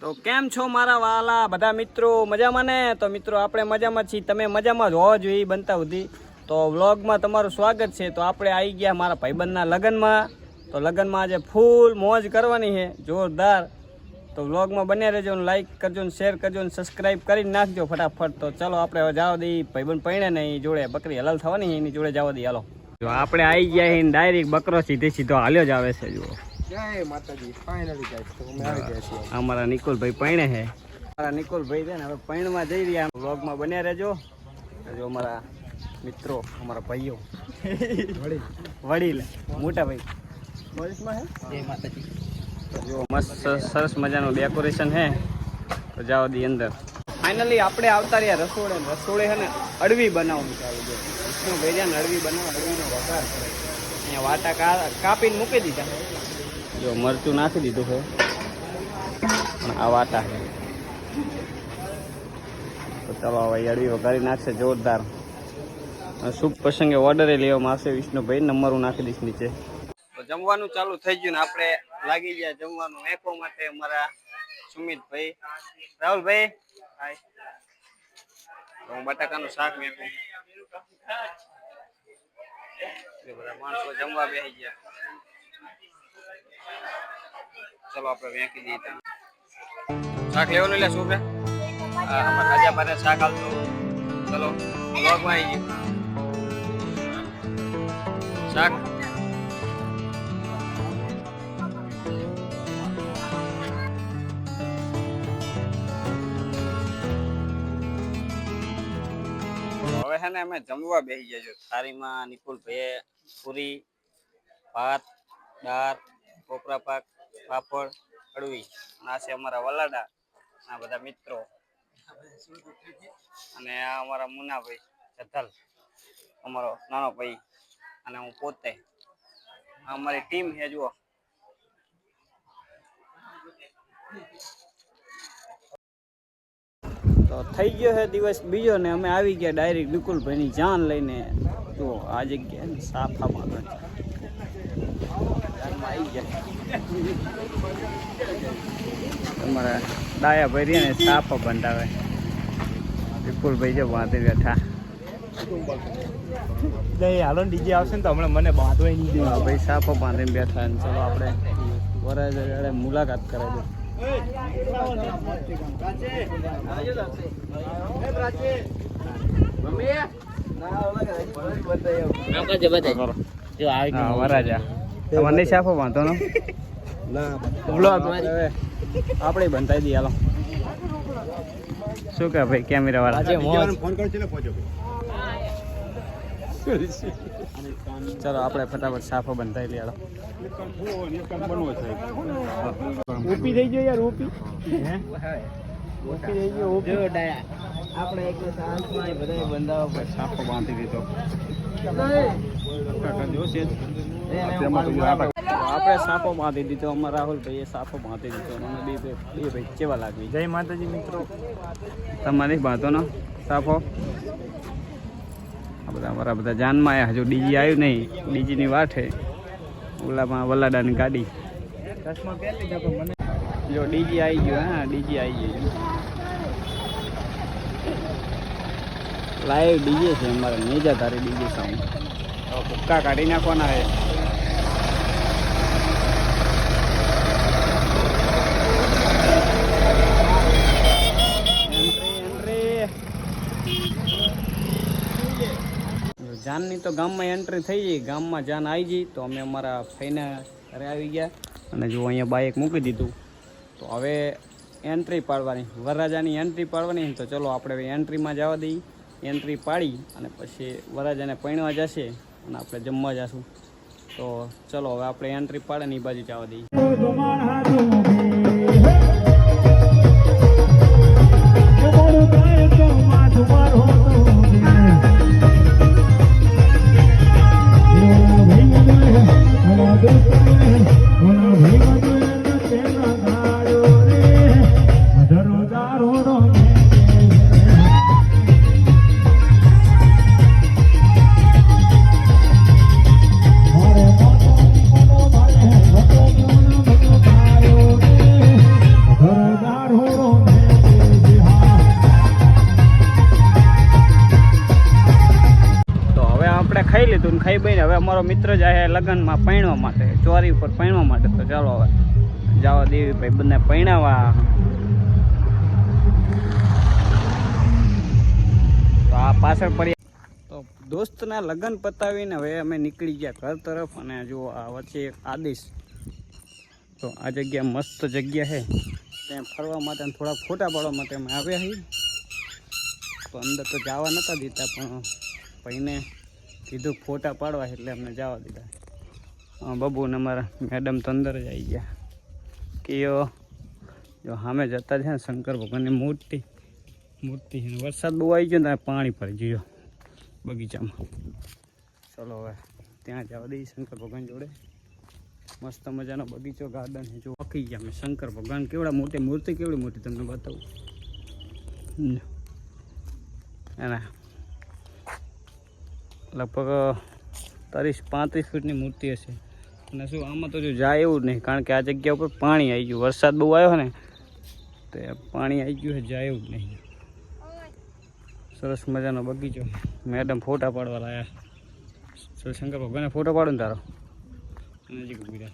તો કેમ છો મારા વાલા? બધા મિત્રો મજામાં ને? તો મિત્રો, આપણે મજામાં છીએ. તમે મજામાં જ હોવા જોઈએ બનતા સુધી. તો વ્લોગમાં તમારું સ્વાગત છે. તો આપણે આવી ગયા મારા ભાઈબંધના લગ્નમાં. તો લગ્નમાં આજે ફૂલ મોજ કરવાની છે. જોરદાર. તો વ્લોગમાં બને રહેજો ને લાઈક કરજો ને શેર કરજો ને સબસ્ક્રાઈબ કરી નાખજો ફટાફટ. તો ચલો આપણે હવે જવા દઈએ. ભાઈબંધ પૈણે ને એ જોડે બકરી હલાલ થવાની છે. એની જોડે જવા દઈએ. હાલો. જો આપણે આવી ગયા છીએ ડાયરેક્ટ બકરો સીધે સીધો હાલ્યો જ આવે છે, જુઓ. જય માતાજી ફાઇનલી ગાઈસ તો અમે આવી ગયા છીએ. અમારા નિકુલભાઈ પૈણે છે. અમારા નિકુલભાઈ છે ને હવે પૈણમાં જઈ રહ્યા. વ્લોગમાં બન્યા રહેજો. જો અમારા મિત્રો અમારા ભાઈઓ. વડીલ. મોટા ભાઈ. જય માતાજી. જો મસ્ત સરસ મજાનું ડેકોરેશન છે તો જાઓ દી અંદર. ફાઇનલી આપણે આવતા રહ્યા રસોડે. રસોડે છે ને અડવી બનાવવાનું ચાલુ છે. વિષ્ણુ ભેજાને અડવી બનાવ અડવીનો વઘાર અહીંયા વાટા કાપીને મૂકી દીધા. જો મરચું નાખી દીધું છે. પણ આ વાટા છે. તો ચાલો હવે અડવી વઘારી નાખશે, જોરદાર. શુભ પ્રસંગે ઓર્ડરે લેવામાં આવશે વિષ્ણુભાઈ, નંબરો નાખી દઈશ નીચે. તો જમવાનું ચાલુ થઈ ગયું ને આપણે લાગી ગયા જમવાનું મેકવા માટે અમારા સુમિતભાઈ. રાહુલભાઈ. હાય હું બટાકાનું શાક મેકું. બધા માણસો જમવા બેસી ગયા. ચલો આપણે વેંકી દઈએ ત્યાં શાક લેવાનું લે શું કે હા અમારા ખાજા પાસે શાક આવતું ચલો બ્લોગમાં આવી ગયું શાક હવે છે ને અમે જમવા બેસી ગયા છે થાળીમાં નિપુલ ભાઈએ પૂરી, ભાત, દાળ કોપરા પાક, પાપડ અને આ છે અમારા વલાડા, આ બધા મિત્રો. અને આ અમારા મુનાભાઈ જથલ અમારો નાનો ભાઈ અને હું પોતે. આ અમારી ટીમ છે, જુઓ. તો થઈ ગયો છે દિવસ બીજો ને અમે આવી ગયા ડાયરેક્ટ વિકુલભાઈની જાન લઈને. તો આ જગ્યાએ સાફામાં તો ડાયા ભાઈ ભરી ને સાપ બંધાવે. વિપુલભાઈ જો વાંધે બેઠા. હાલો ડીજે આવશે ને તો હમણાં મને બાંધવાય નહીં હા, ભાઈ સાફો બાંધીને બેઠા ને ચલો આપણે વરાજે મુલાકાત કરે છે. વરાજા સાફો વાંધો નો. આપણે બંધાઈ દઈએ હાલો. શું કે ભાઈ કેમેરા વાળા ફોન કરજો પહોંચો. ચલો આપણે ફટાફટ સાફો બંધાઈ લઈએ હાલો. થઈ ગયો યાર ઊપી. ઊપી થઈ ગયો આપણે એક શાંતમાં બધા બંધાવો સાફો બાંધી દીધો. આપણે સાફો બાંધી દીધો અમારા રાહુલભાઈએ સાફો બાંધી દીધો. મને બે બે ભાઈ કેવા લાગવી જય માતાજી મિત્રો. તમારી બાંધો ને સાફો આ બધા અમારા બધા જાનમાં આવ્યા હજુ ડીજી આવ્યું નહીં. ડીજીની છે. ઓલામાં વલાડાની ગાડી. જો ડીજી આવી ગયું હા ડીજી આવી ગયું લાઈવ ડીજે છે અમારે મેજા ધારી ડીજે સાઉન્ડ ભૂક્કા કાઢી નાખવાના છે. જાનની તો ગામમાં એન્ટ્રી થઈ ગઈ. ગામમાં જાન આવી ગઈ, તો અમે અમારા ફઈને ઘરે આવી ગયા. અને જો અહીંયા બાઇક મૂકી દીધું. તો હવે એન્ટ્રી પાડવાની. વરરાજાની એન્ટ્રી પાડવાની તો ચલો આપણે એન્ટ્રીમાં જવા દઈએ. એન્ટ્રી પાડી અને પછી વરરાજાને પૈણવા જશે અને આપણે જમવા જશું. તો ચલો, હવે આપણે એન્ટ્રી પાડે ને એ બાજુ જવા દઈએ. ખાઈ બહીને હવે અમારો મિત્ર જાય છે લગ્નમાં પૈણવા માટે, ચોરી ઉપર પૈણવા માટે. તો ચાલો હવે જવા દેવી ભાઈ બંને પૈણાવા તો આ પાછળ પડી તો દોસ્તના લગ્ન પતાવીને હવે અમે નીકળી ગયા ઘર તરફ અને જો આ વચ્ચે એક આદેશ. તો આ જગ્યા મસ્ત જગ્યા છે. ત્યાં ફરવા માટે થોડા ફોટા પાડવા માટે અમે આવ્યા છીએ. તો અંદર તો જવા નહોતા દીધા, પણ ભાઈને કીધું ફોટા પાડવા એટલે અમને જવા દીધા. બબુ ને અમારા મેડમ તો અંદર જ આવી ગયા. કે જો સામે જતા છે ને શંકર ભગવાનની મૂર્તિ. મૂર્તિ છે વરસાદ બહુ આવી ગયો ને પાણી ભરી ગયો બગીચામાં. ચલો હવે ત્યાં જવા દઈએ શંકર ભગવાન જોડે. મસ્ત મજાનો બગીચો ગાર્ડન છે. જો વખી ગયા મેં શંકર ભગવાન કેવડા મોટી, મૂર્તિ કેવડી મોટી તમને બતાવું. એના લગભગ ત્રીસ પાંત્રીસ ફૂટની મૂર્તિ હશે. અને શું, આમાં તો જો જાય એવું જ નહીં, કારણ કે આ જગ્યા ઉપર પાણી આવી ગયું. વરસાદ બહુ આવ્યો ને, તો પાણી આવી ગયું જાય એવું જ નહીં. સરસ મજાનો બગીચો. મેડમ ફોટા પાડવા લાયા. શંકર ભગવાને ફોટો પાડો ને તારો? નજીક રહે.